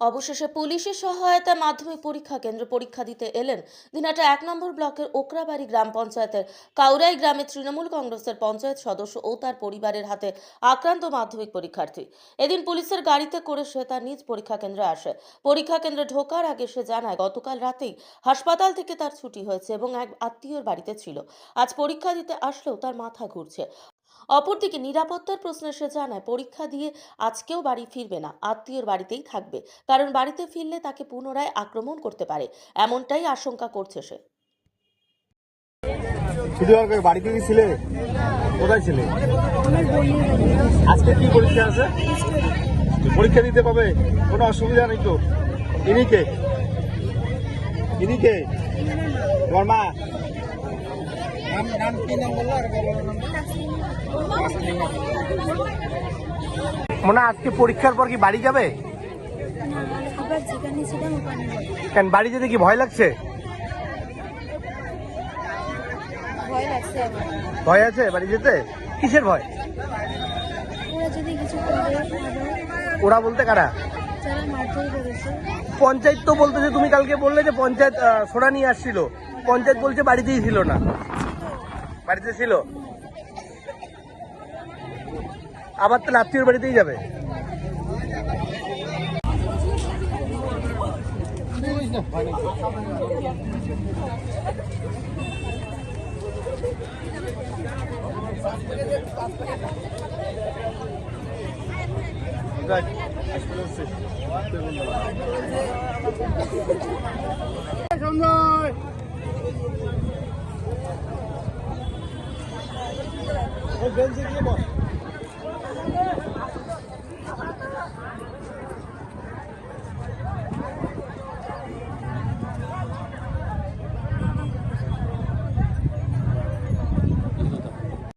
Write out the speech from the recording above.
অবশেষে পুলিশের সহায়তায় মাধ্যমিক পরীক্ষা কেন্দ্র পরীক্ষা দিতে এলেন দিনাটা এক নম্বর ব্লকের ওকরাবাড়ি গ্রাম পঞ্চায়েতের কাউরাই গ্রামের তৃণমূল কংগ্রেসের পঞ্চায়েত সদস্য ও তার পরিবারের হাতে আক্রান্ত মাধ্যমিক পরীক্ষার্থী। এদিন পুলিশের গাড়িতে করে সে তার নিজ পরীক্ষা কেন্দ্রে আসে। পরীক্ষা কেন্দ্রে ঢোকার আগে সে জানায়, গতকাল রাতেই হাসপাতাল থেকে তার ছুটি হয়েছে এবং এক আত্মীয়র বাড়িতে ছিল। আজ পরীক্ষা দিতে আসলেও তার মাথা ঘুরছে। অপরদিকে নিরাপত্তার প্রশ্নে সে জানায়, পরীক্ষা দিয়ে আজকেও বাড়ি ফিরবে না, আত্মীয়র বাড়িতেই থাকবে, কারণ বাড়িতে ফিরলে তাকে পুনরায় আক্রমণ করতে পারে, এমনটাই আশঙ্কা করছে সে। আজকে পরীক্ষা আছে? পরীক্ষা দিতে পাবে? কোনো অসুবিধা নেই তো? ইনি কে? ইনি কে? তোমার মা মনে আজকে পরীক্ষার পর কি বাড়ি যাবে? কেন, বাড়ি যেতে কি ভয় লাগছে? ভয় আছে বাড়ি যেতে? কিসের ভয়? ওরা বলতে কারা? পঞ্চায়েত তো বলতেছে, তুমি কালকে বললে যে পঞ্চায়েত সোনা নিয়ে আসছিল। পঞ্চায়েত বলছে বাড়িতেই ছিল না। বাড়িতে ছিল? আবার তো আত্মীয়র বাড়িতেই যাবে? সঞ্জয়! O benzeriye bak.